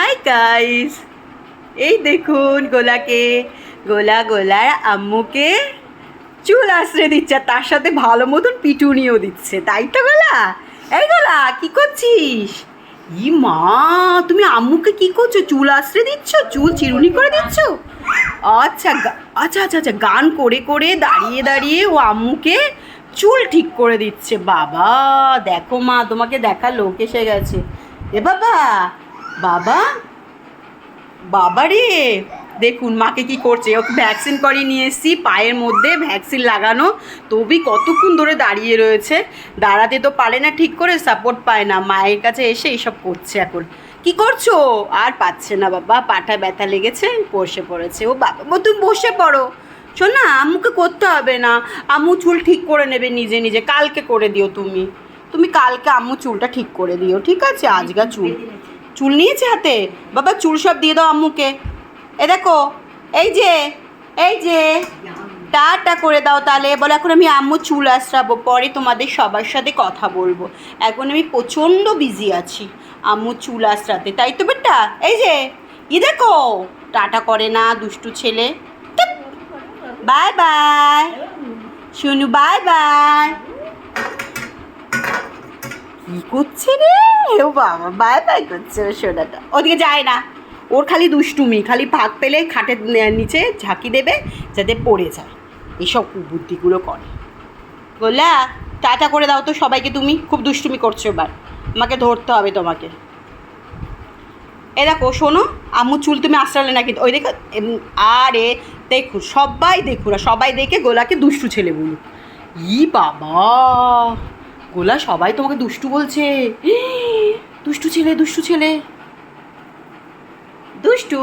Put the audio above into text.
Hi guys এই দেখুন, গোলাকে, গোলা গোলার আম্মুকে চুল আশ্রে দিচ্ছে আর তার সাথে ভালো মতন পিটুনিও দিচ্ছে। তাই তো গোলা? এই গোলা, কি করছিস? ই মা, তুমি আম্মুকে কি করছ? চুল আশ্রে দিচ্ছ? চুল চিরুনি করে দিচ্ছ? আচ্ছা আচ্ছা আচ্ছা আচ্ছা গান করে করে দাঁড়িয়ে দাঁড়িয়ে ও আম্মুকে চুল ঠিক করে দিচ্ছে। বাবা, দেখো মা, তোমাকে দেখার লোক এসে গেছে। এ বাবা বাবা? বাবা রে! দেখুন, মাকে কি করছে? ওকে ভ্যাকসিন করিয়ে নিয়ে এসেছি, পায়ের মধ্যে ভ্যাকসিন লাগানো। তবি কতক্ষণ ধরে দাঁড়িয়ে রয়েছে? দাঁড়াতে তো পারে না, ঠিক করে সাপোর্ট পায় না। মায়ের কাছে এসে এইসব করছে এখন। কি করছ? আর পাচ্ছে না বাবা। পাটা ব্যথা লেগেছে, বসে পড়েছে। ও বাবা তুমি বসে পড়ো। শোন না আম্মুকে করতে হবে না। আম্মু চুল ঠিক করে নেবে নিজে নিজে। কালকে করে দিও তুমি। তুমি কালকে আম্মু চুলটা ঠিক করে দিও, ঠিক আছে? আজকা চুল। চুল নিয়েছে হাতে? বাবা, চুল সব দিয়ে দাও আম্মুকে। এ দেখো, এই যে এই যে, টাটা করে দাও তাহলে বলে, এখন আমি আম্মু চুল আশ্রাবো, পরে তোমাদের সবার সাথে কথা বলব। এখন আমি প্রচণ্ড বিজি আছি আম্মু চুল আশ্রাতে, তাই তো বেটা? এই যে, ই দেখো, টাটা করে না, দুষ্টু ছেলে। Bye bye. শুনু, বাই বাই। কি করছে রে? ও বাবা, বাই বাই করছে ও সোনাটা ওদিকে যায় না। ওর খালি দুষ্টুমি, খালি ভাগ পেলে খাটের নিচে ঝাঁকি দেবে যাতে পড়ে যায়। এইসব বুদ্ধিগুলো করে। গোলা টাটা করে দাও তো সবাইকে তুমি, খুব দুষ্টুমি করছ এবার। আমাকে ধরতে হবে তোমাকে। এ দেখো, শোনো আম্মু চুল তুমি আশ্রালে না কিন্তু ওই দেখো আরে দেখুন সবাই দেখুন আর সবাই দেখে গোলাকে দুষ্টু ছেলে বলুক। ই বাবা! গোলা সবাই তোমাকে দুষ্টু বলছে। দুষ্টু ছেলে দুষ্টু ছেলে। দুষ্টু।